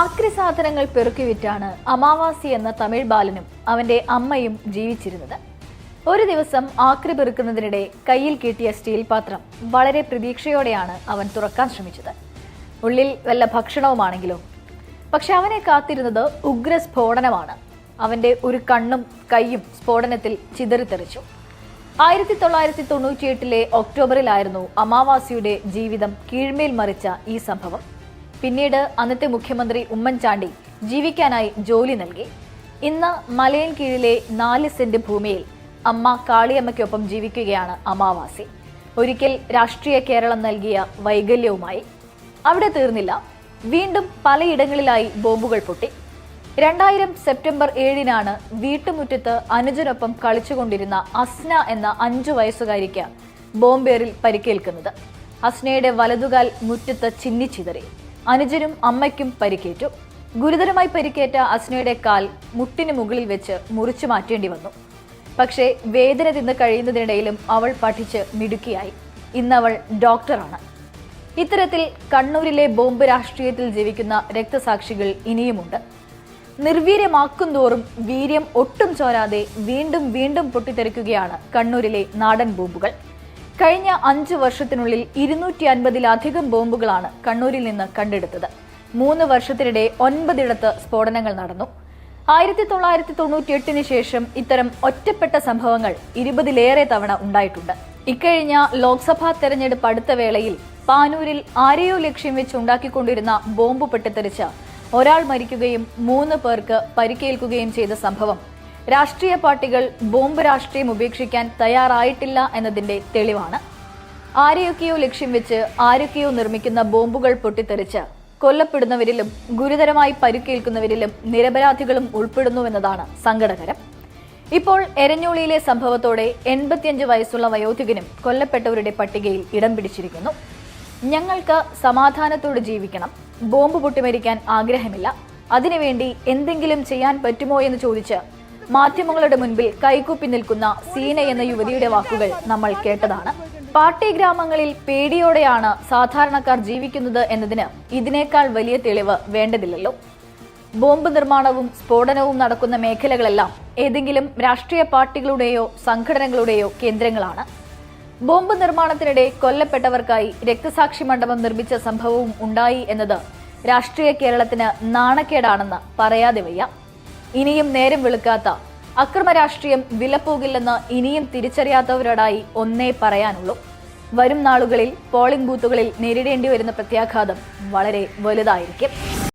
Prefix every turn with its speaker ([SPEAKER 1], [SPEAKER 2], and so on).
[SPEAKER 1] ആക്രി സാധനങ്ങൾ പെറുക്കി വിറ്റാണ് അമാവാസി എന്ന തമിഴ് ബാലനും അവന്റെ അമ്മയും ജീവിച്ചിരുന്നത്. ഒരു ദിവസം ആക്രി പെറുക്കുന്നതിനിടെ കയ്യിൽ കിട്ടിയ സ്റ്റീൽ പാത്രം വളരെ പ്രതീക്ഷയോടെയാണ് അവൻ തുറക്കാൻ ശ്രമിച്ചത്. ഉള്ളിൽ വല്ല ഭക്ഷണവുമാണെങ്കിലോ? പക്ഷെ അവനെ കാത്തിരുന്നത് ഉഗ്ര സ്ഫോടനമാണ്. അവന്റെ ഒരു കണ്ണും കൈയും സ്ഫോടനത്തിൽ ചിതറിത്തെറിച്ചു ആയിരത്തി തൊള്ളായിരത്തി തൊണ്ണൂറ്റിയെട്ടിലെ ഒക്ടോബറിലായിരുന്നു അമാവാസിയുടെ ജീവിതം കീഴ്മേൽ മറിച്ച ഈ സംഭവം. പിന്നീട് അന്നത്തെ മുഖ്യമന്ത്രി ഉമ്മൻചാണ്ടി ജീവിക്കാനായി ജോലി നൽകി. ഇന്ന് മലയൻ കീഴിലെ നാല് സെന്റ് ഭൂമിയിൽ അമ്മ കാളിയമ്മയ്ക്കൊപ്പം ജീവിക്കുകയാണ് അമാവാസി. ഒരിക്കൽ രാഷ്ട്രീയ കേരളം നൽകിയ വൈകല്യവുമായി. അവിടെ തീർന്നില്ല. വീണ്ടും പലയിടങ്ങളിലായി ബോംബുകൾ പൊട്ടി. രണ്ടായിരം സെപ്റ്റംബർ ഏഴിനാണ് വീട്ടുമുറ്റത്ത് അനുജനൊപ്പം കളിച്ചുകൊണ്ടിരുന്ന അസ്ന എന്ന അഞ്ചു വയസ്സുകാരിക്ക് ബോംബേറിൽ പരിക്കേൽക്കുന്നത്. അസ്നയുടെ വലതുകാൽ മുറ്റത്ത് ചിന്നിച്ചിതറി അനുജനും അമ്മയ്ക്കും പരിക്കേറ്റു. ഗുരുതരമായി പരിക്കേറ്റ അസ്നയുടെ കാൽ മുട്ടിന് മുകളിൽ വെച്ച് മുറിച്ചു മാറ്റേണ്ടി വന്നു. പക്ഷേ വേദന തിന്ന് കഴിയുന്നതിനിടയിലും അവൾ പഠിച്ച് മിടുക്കിയായി. ഇന്നവൾ ഡോക്ടറാണ്. ഇത്തരത്തിൽ കണ്ണൂരിലെ ബോംബ് രാഷ്ട്രീയത്തിൽ ജീവിക്കുന്ന രക്തസാക്ഷികൾ ഇനിയുമുണ്ട്. നിർവീര്യമാക്കും തോറും വീര്യം ഒട്ടും ചോരാതെ വീണ്ടും വീണ്ടും പൊട്ടിത്തെറിക്കുകയാണ് കണ്ണൂരിലെ നാടൻ ബോംബുകൾ. കഴിഞ്ഞ അഞ്ച് വർഷത്തിനുള്ളിൽ ഇരുന്നൂറ്റി അൻപതിലധികം ബോംബുകളാണ് കണ്ണൂരിൽ നിന്ന് കണ്ടെടുത്തത്. മൂന്ന് വർഷത്തിനിടെ ഒൻപതിടത്ത് സ്ഫോടനങ്ങൾ നടന്നു. ആയിരത്തി തൊള്ളായിരത്തി തൊണ്ണൂറ്റി എട്ടിന് ശേഷം ഇത്തരം ഒറ്റപ്പെട്ട സംഭവങ്ങൾ ഇരുപതിലേറെ തവണ ഉണ്ടായിട്ടുണ്ട്. ഇക്കഴിഞ്ഞ ലോക്സഭാ തെരഞ്ഞെടുപ്പ് അടുത്ത വേളയിൽ പാനൂരിൽ ആരെയോ ലക്ഷ്യം വെച്ച് ഉണ്ടാക്കിക്കൊണ്ടിരുന്ന ബോംബ് പൊട്ടിത്തെറിച്ച് ഒരാൾ മരിക്കുകയും മൂന്ന് പേർക്ക് പരിക്കേൽക്കുകയും ചെയ്ത സംഭവം രാഷ്ട്രീയ പാർട്ടികൾ ബോംബ് രാഷ്ട്രീയം ഉപേക്ഷിക്കാൻ തയ്യാറായിട്ടില്ല എന്നതിന്റെ തെളിവാണ്. ആരെയൊക്കെയോ ലക്ഷ്യം വെച്ച് ആരൊക്കെയോ നിർമ്മിക്കുന്ന ബോംബുകൾ പൊട്ടിത്തെറിച്ച് കൊല്ലപ്പെടുന്നവരിലും ഗുരുതരമായി പരുക്കേൽക്കുന്നവരിലും നിരപരാധികളും ഉൾപ്പെടുന്നുവെന്നതാണ് സങ്കടകരം. ഇപ്പോൾ എരഞ്ഞോളിയിലെ സംഭവത്തോടെ എൺപത്തിയഞ്ച് വയസ്സുള്ള വയോധികനും കൊല്ലപ്പെട്ടവരുടെ പട്ടികയിൽ ഇടം പിടിച്ചിരിക്കുന്നു. ഞങ്ങൾക്ക് സമാധാനത്തോട് ജീവിക്കണം. ബോംബ് പൊട്ടിമരിക്കാൻ ആഗ്രഹമില്ല. അതിനുവേണ്ടി എന്തെങ്കിലും ചെയ്യാൻ പറ്റുമോ എന്ന് ചോദിച്ച് മാധ്യമങ്ങളുടെ മുൻപിൽ കൈകൂപ്പി നിൽക്കുന്ന സീന എന്ന യുവതിയുടെ വാക്കുകൾ നമ്മൾ കേട്ടതാണ്. പാർട്ടി ഗ്രാമങ്ങളിൽ പേടിയോടെയാണ് സാധാരണക്കാർ ജീവിക്കുന്നത് എന്നതിന് ഇതിനേക്കാൾ വലിയ തെളിവ് വേണ്ടതില്ലല്ലോ. ബോംബ് നിർമ്മാണവും സ്ഫോടനവും നടക്കുന്ന മേഖലകളെല്ലാം ഏതെങ്കിലും രാഷ്ട്രീയ പാർട്ടികളുടെയോ സംഘടനകളുടെയോ കേന്ദ്രങ്ങളാണ്. ബോംബ് നിർമ്മാണത്തിനിടെ കൊല്ലപ്പെട്ടവർക്കായി രക്തസാക്ഷി മണ്ഡപം നിർമ്മിച്ച സംഭവവും ഉണ്ടായി എന്നത് രാഷ്ട്രീയ കേരളത്തിന് നാണക്കേടാണെന്ന് പറയാതെ വയ്യ. ഇനിയും നേരം വെളുക്കാത്ത അക്രമ രാഷ്ട്രീയം വിലപ്പോകില്ലെന്ന് ഇനിയും തിരിച്ചറിയാത്തവരോടായി ഒന്നേ പറയാനുള്ളൂ. വരും നാളുകളിൽ പോളിംഗ് ബൂത്തുകളിൽ നേരിടേണ്ടി വരുന്ന പ്രത്യാഘാതം വളരെ വലുതായിരിക്കും.